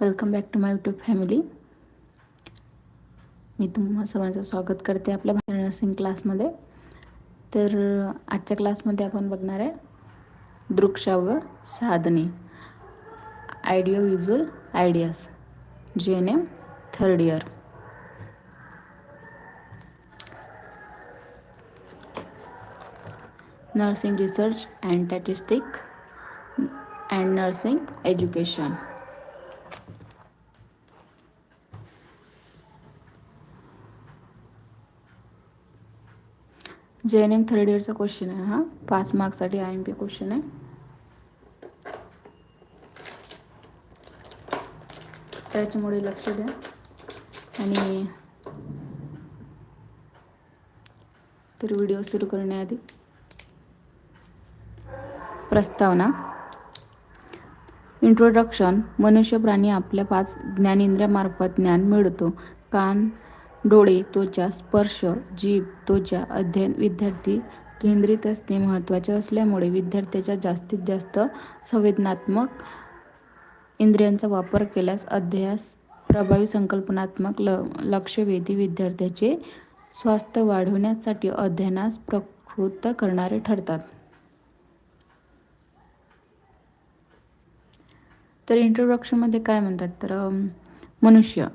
Welcome back to my YouTube family मी तुम्हा सर्वांचं स्वागत करते आपल्या भाषा नर्सिंग क्लासमध्ये तर आजच्या क्लासमध्ये आपण बघणार आहे दृकश्राव्य साधने. Audio visual ideas G N M third year nursing research and statistic and nursing education G N M third इयरचा question आहे हा. पाच मार्क्ससाठी आय एम पी क्वेश्चन आहे. त्याच्यामुळे लक्ष द्या. आणि तर व्हिडिओ सुरू करण्याआधी प्रस्तावना. इंट्रोडक्शन मनुष्य प्राणी आपल्या पाच ज्ञानेंद्रियामार्फत ज्ञान मिळतो. कान डोळे त्वचा स्पर्श जीभ त्वचा अध्ययन विद्यार्थी केंद्रित असणे महत्त्वाचे असल्यामुळे विद्यार्थ्याच्या जास्तीत जास्त संवेदनात्मक इंद्रियांचा वापर केल्यास अध्यास प्रभावी संकल्पनात्मक ल लक्षवेधी विद्यार्थ्याचे स्वास्थ्य वाढवण्यासाठी अध्ययनास प्रकृत करणारे ठरतात. तर इंट्रोडक्शनमध्ये काय म्हणतात तर मनुष्य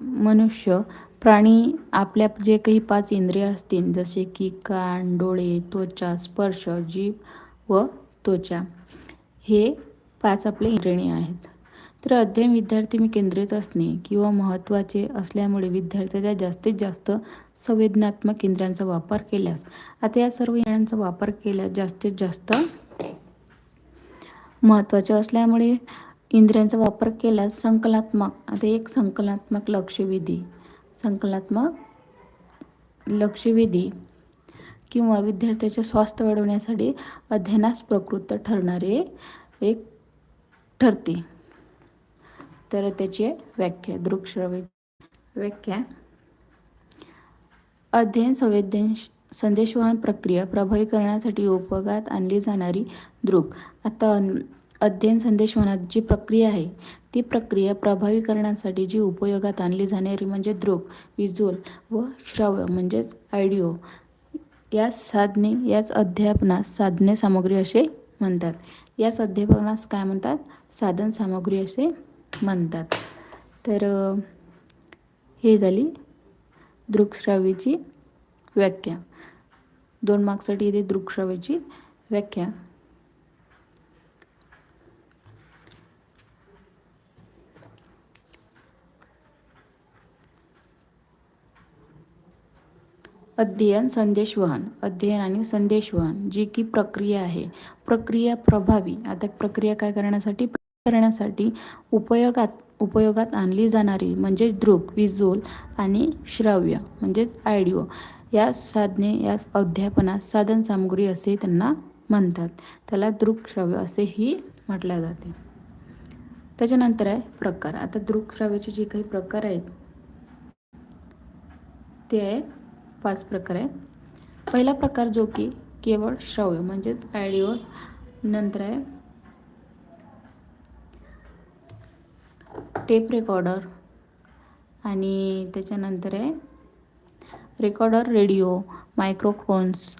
मनुष्य प्राणी आपल्या जे काही पाच इंद्रिय असतील जसे की कान डोळे त्वचा स्पर्श जीभ व त्वचा हे पाच आपले इंद्रिणी आहेत. तर अध्ययन विद्यार्थी मी केंद्रित असणे किंवा महत्त्वाचे असल्यामुळे विद्यार्थ्याच्या जास्तीत जास्त संवेदनात्मक इंद्रियांचा वापर केल्यास आता या सर्व इंद्रियांचा वापर केल्यास जास्तीत जास्त महत्त्वाचे असल्यामुळे इंद्रियांचा वापर केल्यास संकलात्मक आता एक संकलात्मक लक्षवेधी संकलात्मक लक्षवेधी किंवा विद्यार्थ्याचे स्वास्थ्य वाढवण्यासाठी अध्ययनास प्रकृत ठरणारे एक ठरते. तर त्याची व्याख्या दृकश्रव्य. व्याख्या. अध्ययन संवेदनश संदेशवहन प्रक्रिया प्रभावी करण्यासाठी उपयोगात आणली जाणारी दृक. आता अध्ययन संदेशवहनात जी प्रक्रिया आहे ती प्रक्रिया प्रभावी करण्यासाठी जी उपयोगात आणली जाणारी म्हणजे दृक विज्युअल व श्रव्य म्हणजेच आयडिओ. या साधने याच अध्यापनास साधने सामग्री असे म्हणतात. याच अध्यापनास काय म्हणतात? साधन सामग्री असे म्हणतात. तर हे झाली दृकश्राव्याची व्याख्या. दोन मार्क्ससाठी येते दृकश्राव्याची व्याख्या. अध्ययन संदेशवहन अध्ययन आणि संदेशवहन जी की प्रक्रिया आहे. प्रक्रिया प्रभावी. आता प्रक्रिया काय करण्यासाठी? करण्यासाठी उपयोगात उपयोगात आणली जाणारी म्हणजेच दृक विज्युअल आणि श्राव्य म्हणजेच आयडिओ या साधने या अध्यापनात साधन सामग्री असे त्यांना म्हणतात. त्याला दृक श्राव्य असेही म्हटले जाते. त्याच्यानंतर आहे प्रकार. आता दृकश्राव्याचे जे काही प्रकार आहेत ते आहे पाच प्रकार आहेत पहिला प्रकार जो की केवळ श्रव्य म्हणजेच आयडिओस नंतर आहे. टेप रेकॉर्डर आणि त्याच्यानंतर आहे. रेकॉर्डर रेडिओ मायक्रोफोन्स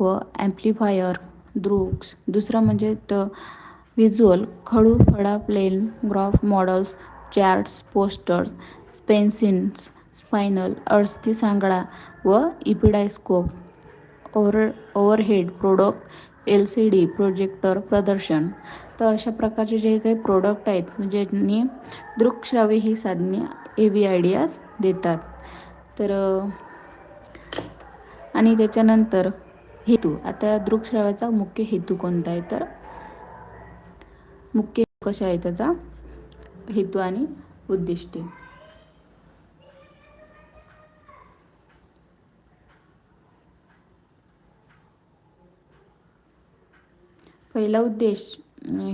व ॲम्प्लिफायर द्रुक्स दुसरं म्हणजे त व्हिज्युअल खडू फडा plain graph models charts posters pencils spinal अस्थी सांगडा व epidiascope over overhead product L C D projector प्रदर्शन. तर अशा प्रकारचे जे काही प्रोडक्ट आहेत म्हणजे ज्यांनी दृकश्राव्य ही साधने ए व्ही आयडियाज देतात. तर आणि त्याच्यानंतर हेतू. आता दृकश्राव्याचा मुख्य हेतू कोणता आहे? तर मुख्य हेतू कशा आहे? त्याचा हेतू आणि उद्दिष्टे. पहिला उद्देश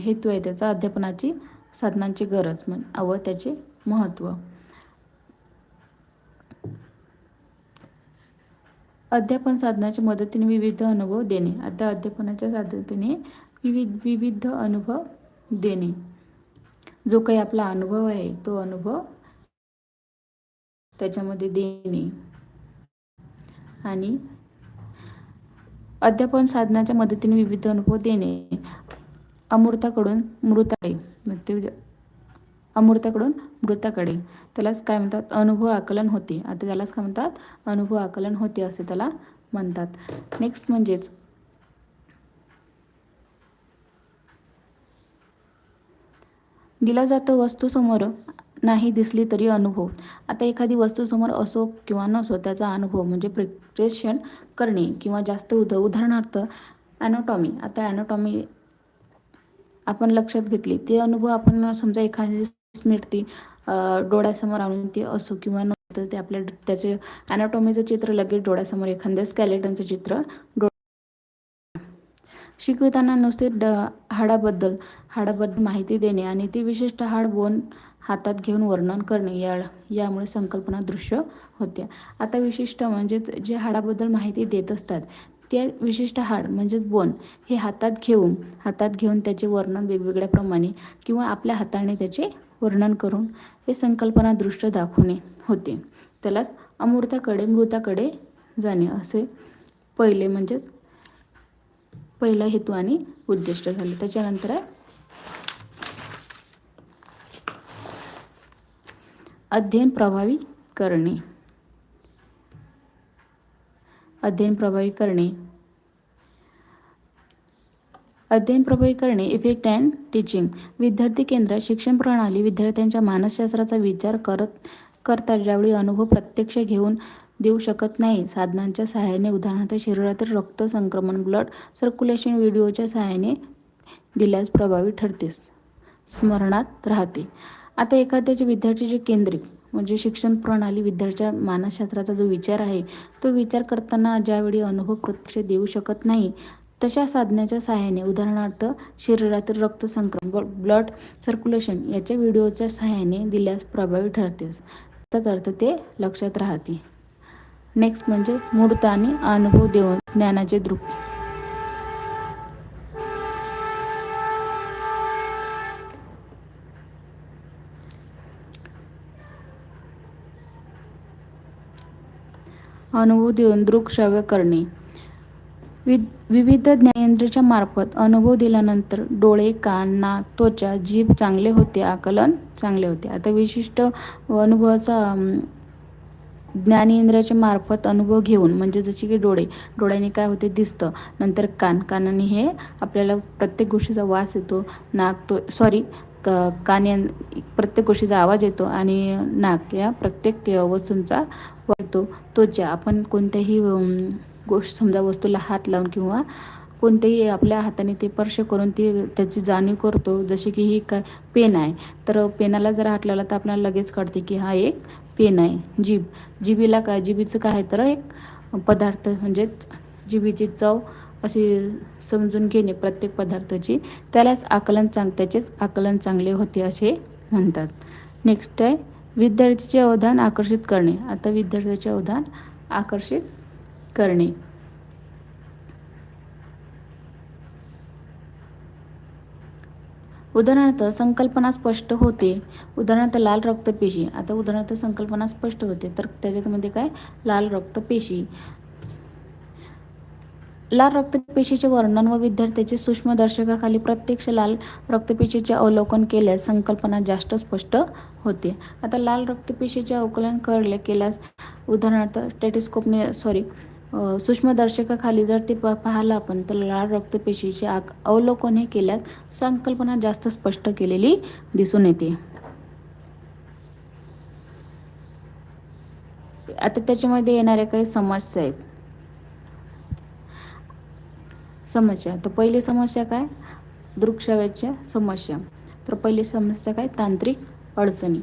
हेतू आहे त्याचा अध्यापनाची साधनांची गरज म्हण व त्याचे महत्त्व अध्यापन साधनाच्या मदतीने विविध अनुभव देणे. आता अध्यापनाच्या साधतीने विविध विविध अनुभव देणे. जो काही आपला अनुभव आहे तो अनुभव त्याच्यामध्ये देणे. आणि अध्यापन साधनाच्या मदतीने विविध अनुभव देणे. अमृताकडून मृताकडे. अमृताकडून मृताकडे. त्यालाच काय म्हणतात? अनुभव आकलन होते. आता त्यालाच काय म्हणतात? अनुभव आकलन होते असे त्याला म्हणतात. नेक्स्ट म्हणजेच दिला जातो वस्तू समोर नाही दिसली तरी अनुभव. आता एखादी वस्तू समोर असो किंवा नसो त्याचा अनुभव म्हणजे प्रिप्रेशन करणे किंवा जास्त उद उदाहरणार्थ ॲनोटॉमी आता ॲनोटॉमी आपण लक्षात घेतली ते अनुभव आपण समजा एखादी स्मृती डोळ्यासमोर आणून ती असो किंवा नसतं ते आपल्या त्याचे ॲनाटॉमीचं चित्र लगेच डोळ्यासमोर एखाद्या स्कॅलेटनचं चित्र डो शिकविताना नुसते ड हाडाबद्दल हाडाबद्दल माहिती देणे आणि ती विशिष्ट हाड बोन हातात घेऊन वर्णन करणे या यामुळे संकल्पना दृश्य होत्या. आता विशिष्ट म्हणजेच जे हाडाबद्दल माहिती देत असतात ते विशिष्ट हाड म्हणजेच बोन हे हातात घेऊन हातात घेऊन त्याचे वर्णन वेगवेगळ्या प्रमाणे किंवा आपल्या हाताने त्याचे वर्णन करून हे संकल्पना दृश्य दाखवणे होते. त्यालाच अमूर्ताकडे मृताकडे जाणे असे पहिले म्हणजेच पहिला हेतू आणि उद्दिष्ट झाले. त्याच्यानंतर अध्ययन प्रभावी करणे. अध्ययन प्रभावी करणे. अध्ययन प्रभावी करणे इफेक्ट अँड टीचिंग विद्यार्थी केंद्र शिक्षण प्रणाली विद्यार्थ्यांच्या मानसशास्त्राचा विचार करत करता ज्यावेळी अनुभव प्रत्यक्ष घेऊन देऊ शकत नाही. साधनांच्या सहाय्याने उदाहरणार्थ शरीरातील रक्त संक्रमण ब्लड सर्क्युलेशन व्हिडिओच्या सहाय्याने दिल्यास प्रभावी ठरते स्मरणात राहते. आता एखाद्याचे विद्यार्थ्याचे केंद्रित म्हणजे शिक्षण प्रणाली विद्यार्थ्या मानसशास्त्राचा जो विचार आहे तो विचार करताना ज्यावेळी अनुभव प्रत्यक्ष देऊ शकत नाही तशा साधनाच्या सहाय्याने उदाहरणार्थ शरीरातील रक्त संक्रमण ब्लड सर्क्युलेशन याच्या व्हिडिओच्या सहाय्याने दिल्यास प्रभावी ठरते. अर्थ ते लक्षात राहते नेक्स्ट म्हणजे मूर्त आणि अनुभव देऊन ज्ञानाचे दृक अनुभव देऊन दृकश्राव्य करणे. वि विविध ज्ञानेंद्रियाच्या मार्फत अनुभव दिल्यानंतर डोळे कान नाक त्वचा जीभ चांगले होते आकलन चांगले होते. आता विशिष्ट अनुभवाचा ज्ञानेंद्रियाच्या मार्फत अनुभव घेऊन म्हणजे जसे की डोळे डोळ्याने काय होते दिसतं नंतर कान कानाने हे आपल्याला प्रत्येक गोष्टीचा वास येतो नाक तो सॉरी क कान प्रत्येक गोष्टीचा आवाज येतो आणि नाक या प्रत्येक वस्तूंचा करतो. तो ज्या आपण कोणत्याही गोष्ट समजा वस्तूला हात लावून किंवा कोणतेही आपल्या हाताने ते स्पर्श करून ती त्याची जाणीव करतो. जसे की ही काय पेन आहे. तर पेनाला जर हात लावला तर आपल्याला लगेच कळते की हा एक पेन आहे. जीभ. जिबीला काय जिबीचं काय तर एक पदार्थ म्हणजेच जिबीची चव अशी समजून घेणे प्रत्येक पदार्थाची. त्यालाच आकलन चांग त्याचेच आकलन चांगले होते असे म्हणतात. नेक्स्ट आहे. विद्यार्थ्याचे अवधान आकर्षित करणे. आता विद्यार्थ्याचे अवधान आकर्षित करणे. उदाहरणार्थ संकल्पना स्पष्ट होते. उदाहरणार्थ लाल रक्तपेशी आता उदाहरणार्थ संकल्पना स्पष्ट होते. तर त्याच्यामध्ये काय? लाल रक्तपेशी लाल रक्तपेशीचे वर्णन व विद्यार्थ्याचे सूक्ष्मदर्शकाखाली प्रत्यक्ष लाल रक्तपेशीचे अवलोकन केल्यास संकल्पना जास्त स्पष्ट होते. आता लाल रक्तपेशीचे अवकलन करले केल्यास उदाहरणार्थ टेटिस्कोपने सॉरी सूक्ष्मदर्शकाखाली जर ते प पाहिलं आपण तर लाल रक्तपेशीचे आक अवलोकन हे केल्यास संकल्पना जास्त स्पष्ट केलेली दिसून येते. आता त्याच्यामध्ये येणाऱ्या काही समस्या आहेत. समस्या. तर पहिली समस्या काय? दृकश्राव्याच्या समस्या. तर पहिली समस्या काय? तांत्रिक अडचणी.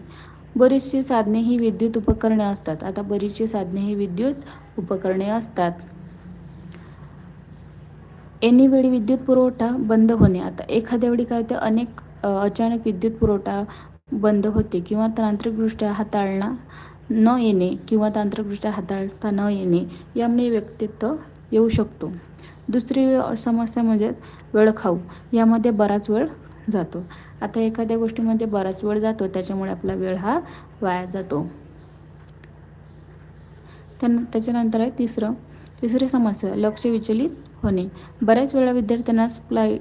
बरीचशी साधने ही विद्युत उपकरणे असतात. आता बरीचशी साधने ही विद्युत उपकरणे असतात. एनी वेळी विद्युत पुरवठा बंद होणे. आता एखाद्या वेळी काय होते? अनेक अचानक विद्युत पुरवठा बंद होते किंवा तांत्रिकदृष्ट्या हाताळणा न येणे किंवा तांत्रिकदृष्ट्या हाताळता न येणे यामुळे व्यक्तित्व येऊ शकतो. दुसरी समस्या म्हणजे वेळ खाऊ. यामध्ये बराच वेळ जातो. आता एखाद्या गोष्टीमध्ये बराच वेळ जातो त्याच्यामुळे आपला वेळ हा वाया जातो. त्यान त्याच्यानंतर आहे तिसरं. तिसरी समस्या लक्ष विचलित होणे. बऱ्याच वेळा विद्यार्थ्यांना स्प्लाय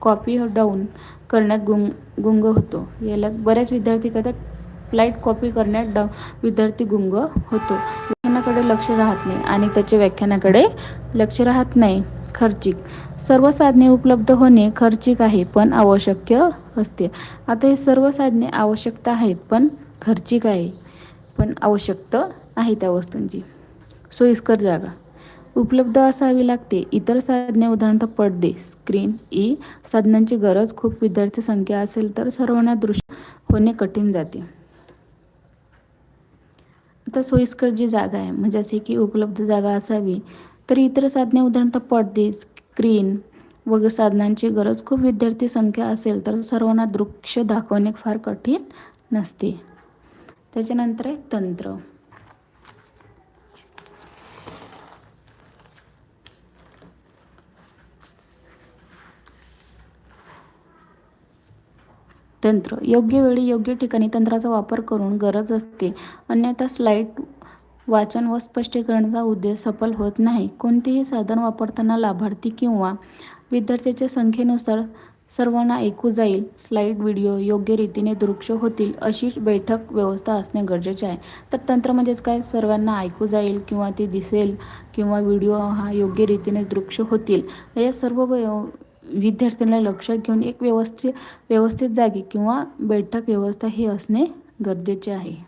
कॉपी डाऊन करण्यात गुंग गुंग होतो. याला बऱ्याच विद्यार्थी कदा फ्लाईट कॉपी करण्यात ड विद्यार्थी गुंग होतो. व्याख्यानाकडे लक्ष राहत नाही आणि त्याच्या व्याख्यानाकडे लक्ष राहत नाही. खर्चिक. सर्व साधने उपलब्ध होणे खर्चिक आहे पण आवश्यक असते. आता हे सर्व साधने आवश्यकता आहेत पण खर्चिक आहे. पण आवश्यकता आहे त्या वस्तूंची. सोयीस्कर जागा. उपलब्ध असावी लागते. इतर साधने उदाहरणार्थ पडदे स्क्रीन ई साधनांची गरज. खूप विद्यार्थी संख्या असेल तर सर्वांना दृश्य होणे कठीण जाते. आता सोयीस्कर जी जागा आहे म्हणजे असे की उपलब्ध जागा असावी. तर इतर साधने उदाहरणार्थ पडदे स्क्रीन व साधनांची गरज. खूप विद्यार्थी संख्या असेल तर सर्वांना दृश्य दाखवणे फार कठीण नसते. त्याच्यानंतर आहे तंत्र. तंत्र. योग्य वेळी योग्य ठिकाणी तंत्राचा वापर करून गरज असते. अन्यथा स्लाईड वाचन व स्पष्टीकरणाचा उद्देश सफल होत नाही. कोणतेही साधन वापरताना लाभार्थी किंवा विद्यार्थ्याच्या संख्येनुसार सर्वांना ऐकू जाईल. स्लाईड व्हिडिओ योग्य रीतीने दृक्ष होतील अशी बैठक व्यवस्था असणे गरजेचे आहे. तर तंत्र म्हणजेच काय? सर्वांना ऐकू जाईल किंवा ते दिसेल किंवा व्हिडिओ हा योग्य रीतीने दृक्ष होतील. या सर्व विद्यार्थ्यांना लक्षात घेऊन एक व्यवस्थित व्यवस्थित जागी किंवा बैठक व्यवस्था ही असणे गरजेचे आहे.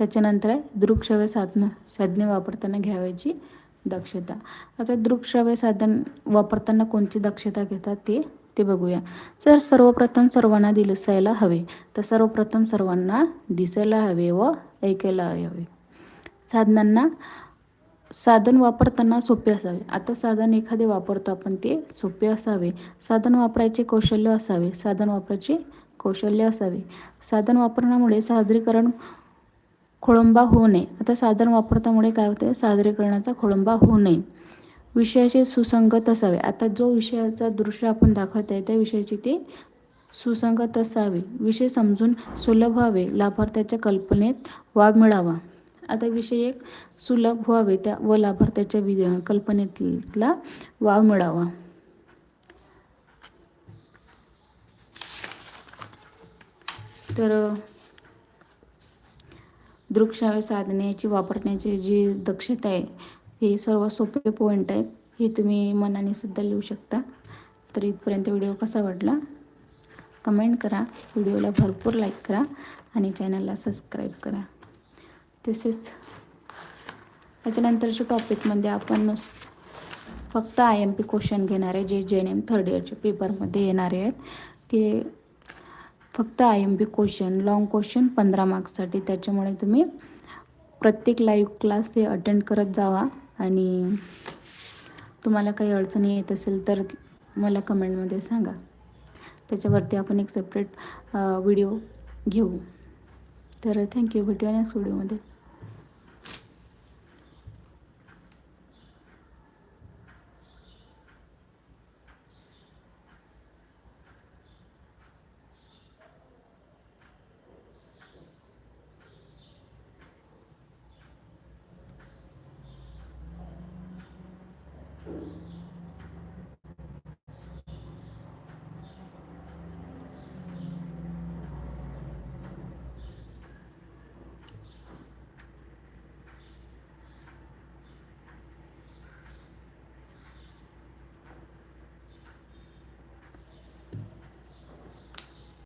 त्याच्यानंतर आहे दृकश्रव्य साधनं साधने वापरताना घ्यावयाची दक्षता. आता दृकश्रव्य साधन वापरताना कोणती दक्षता घेतात ते ते बघूया. तर सर्वप्रथम सर्वांना दिसायला हवे. तर सर्वप्रथम सर्वांना दिसायला हवे व ऐकायला हवे. साधनांना साधन वापरताना सोपे असावे. आता साधन एखादे वापरतो आपण ते सोपे असावे. साधन वापरायचे कौशल्य असावे. साधन वापरायचे कौशल्य असावे. साधन वापरण्यामुळे सादरीकरण खोळंबा होऊ नये. आता साधन वापरतामुळे काय होते? सादरीकरणाचा खोळंबा होऊ नये. विषयाचे सुसंगत असावे. आता जो विषयाचा दृश्य आपण दाखवत आहे त्या विषयाची ते सुसंगत असावे. विषय समजून सुलभ व्हावे. लाभार्थ्याच्या कल्पनेत वाव मिळावा. आता विषय एक सुलभ व्हावे. त्या व लाभार्थ्याच्या वि कल्पनेतला वाव मिळावा. तर दृकश्राव्य साधनेची वापरण्याची जी दक्षता आहे हे सर्व सोपे पॉईंट आहेत हे तुम्ही मनाने सुद्धा लिहू शकता. तर इथपर्यंत व्हिडिओ कसा वाटला? कमेंट करा व्हिडिओला भरपूर लाईक करा आणि चॅनलला सबस्क्राईब करा. तसेच त्याच्यानंतरच्या टॉपिकमध्ये आपण फक्त आय एम पी क्वेश्चन घेणार आहे जे जे एन एम थर्ड इयरच्या पेपरमध्ये येणारे आहेत. ते फक्त I M P question long question पंधरा मार्क्ससाठी त्याच्यामुळे तुम्ही प्रत्येक लाईव्ह क्लास हे अटेंड करत जावा. आणि तुम्हाला काही अडचणी येत असेल तर मला कमेंटमध्ये सांगा. त्याच्यावरती आपण एक सेपरेट व्हिडिओ घेऊ. तर थँक्यू भेटूया नेक्स्ट व्हिडिओमध्ये